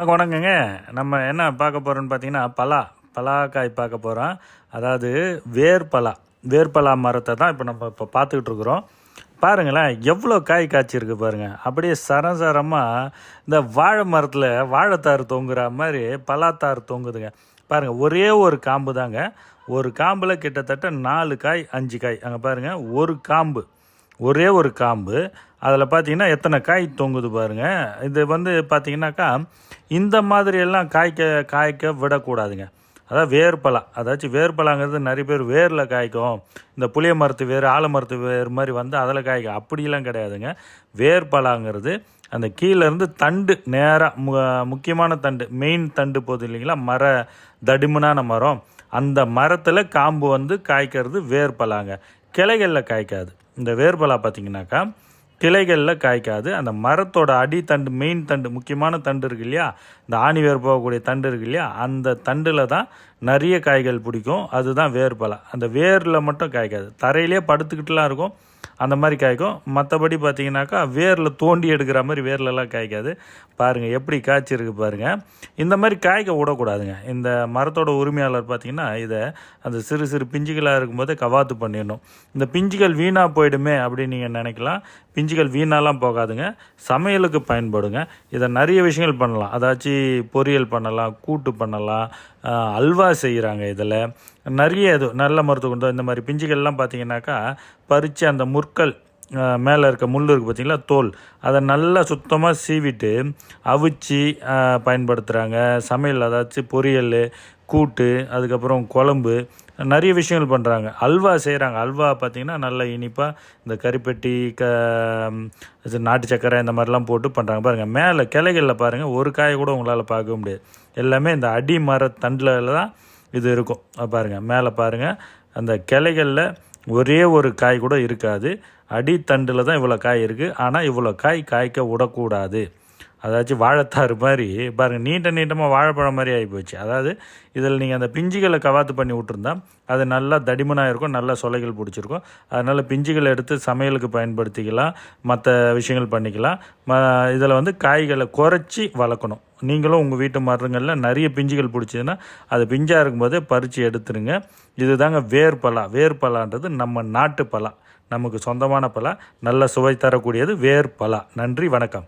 வணக்கம் வணக்கங்க. நம்ம என்ன பார்க்க போகிறோம்னு பார்த்தீங்கன்னா பலா பலாக்காய் பார்க்க போகிறோம் அதாவது வேர்பலா வேர்பலா மரத்தை தான் இப்போ நம்ம இப்போ பார்த்துக்கிட்டு இருக்கிறோம். பாருங்களேன் எவ்வளோ காய் காய்ச்சிருக்கு பாருங்கள் அப்படியே சரசரமாக இந்த வாழை மரத்தில் வாழைத்தார் தொங்குற மாதிரி பலாத்தார் தொங்குதுங்க. பாருங்கள் ஒரே ஒரு காம்பு தாங்க. ஒரு காம்பில் கிட்டத்தட்ட நாலு காய் அஞ்சு காய். அங்கே பாருங்கள் ஒரு காம்பு. ஒரே ஒரு காம்பு. அதில் பார்த்தீங்கன்னா எத்தனை காய் தொங்குது பாருங்க. இது வந்து பார்த்தீங்கன்னாக்கா இந்த மாதிரி எல்லாம் காய்க்க காய்க்க விடக்கூடாதுங்க. அதாவது வேர்பலா அதாச்சும் வேர்பலாங்கிறது நிறைய பேர் வேரில் காய்க்கும். இந்த புளிய மரத்து வேர் ஆலமரத்து வேர் மாதிரி வந்து அதில் காய்க்கும். அப்படிலாம் கிடையாதுங்க. வேர்பலாங்கிறது அந்த கீழேருந்து தண்டு நேராக மு முக்கியமான தண்டு மெயின் தண்டு போகுது இல்லைங்களா? மர தடிமனான மரம். அந்த மரத்தில் காம்பு வந்து காய்க்கிறது வேர்பலாங்க. கிளைகளில் காய்க்காது. இந்த வேர்பலா பார்த்தீங்கன்னாக்கா கிளைகளில் காய்க்காது. அந்த மரத்தோட அடித்தண்டு மெயின் தண்டு முக்கியமான தண்டு இருக்கு இல்லையா? இந்த ஆணி வேர் போகக்கூடிய தண்டு இருக்கு இல்லையா? அந்த தண்டில் தான் நிறைய காய்கள் பிடிக்கும். அதுதான் வேர்பலா அந்த வேரில் மட்டும் காய்க்காது. தரையிலே படுத்துக்கிட்டுலாம் இருக்கும். அந்த மாதிரி காய்க்கும். மற்றபடி பார்த்தீங்கன்னாக்கா வேரில் தோண்டி எடுக்கிற மாதிரி வேர்லலாம் காய்க்காது. பாருங்கள் எப்படி காய்ச்சிருக்கு பாருங்கள் இந்த மாதிரி காய்க்க விடக்கூடாதுங்க. இந்த மரத்தோட உரிமையாளர் பார்த்தீங்கன்னா இதை அந்த சிறு சிறு பிஞ்சுகளாக இருக்கும்போதே கவாத்து பண்ணிடணும். இந்த பிஞ்சுகள் வீணாக போயிடுமே அப்படின்னு நீங்கள் நினைக்கலாம். பிஞ்சுகள் வீணாலாம் போகாதுங்க. சமையலுக்கு பயன்படுங்க. இதை நிறைய விஷயங்கள் பண்ணலாம். அதாச்சும் பொரியல் பண்ணலாம் கூட்டு பண்ணலாம் அல்வா செய்கிறாங்க இதில். நிறைய இது நல்ல மருத்துவ குணம் இந்த மாதிரி பிஞ்சுகள்லாம் பார்த்தீங்கன்னாக்கா பறித்து அந்த முற்கள் மேலே இருக்க முள் இருக்குது பார்த்தீங்களா தோல். அதை நல்லா சுத்தமாக சீவிட்டு அவிச்சு பயன்படுத்துகிறாங்க சமையல் அதாச்சும் பொரியல் கூட்டு அதுக்கப்புறம் குழம்பு நிறைய விஷயங்கள் பண்ணுறாங்க அல்வா செய்கிறாங்க அல்வா பார்த்திங்கன்னா நல்ல இனிப்பாக இந்த கறிப்பெட்டி க இது நாட்டு சக்கரை இந்த மாதிரிலாம் போட்டு பண்ணுறாங்க பாருங்கள் மேலே கிளைகளில் பாருங்கள் ஒரு காயை கூட உங்களால் பார்க்க முடியாது. எல்லாமே இந்த அடி மர தண்டில் தான் இது இருக்கும். பாருங்கள் மேலே பாருங்கள் அந்த கிளைகளில் ஒரே ஒரு காய் கூட இருக்காது. அடித்தண்டில் தான் இவ்வளோ காய் இருக்குது ஆனால் இவ்வளோ காய் காய்க்க விடக்கூடாது. அதாச்சும் வாழைத்தாறு மாதிரி பாருங்கள் நீண்ட நீட்டமாக வாழைப்பழம் மாதிரி ஆகி போச்சு. அதாவது இதில் நீங்கள் அந்த பிஞ்சுகளை கவாத்து பண்ணி விட்டுருந்தா அது நல்லா தடிமனாக இருக்கும் நல்லா சொலைகள் பிடிச்சிருக்கும். அதனால் பிஞ்சுகளை எடுத்து சமையலுக்கு பயன்படுத்திக்கலாம் மற்ற விஷயங்கள் பண்ணிக்கலாம். ம இதில் வந்து காய்களை குறைச்சி வளர்க்கணும். நீங்களும் உங்கள் வீட்டு மரங்களில் நிறைய பிஞ்சுகள் பிடிச்சதுன்னா அது பிஞ்சாக இருக்கும்போதே பறித்து எடுத்துருங்க. இதுதாங்க வேர்பலா. வேர்பலான்றது நம்ம நாட்டு பலா நமக்கு சொந்தமான பலா நல்ல சுவை தரக்கூடியது வேர்பலா நன்றி வணக்கம்.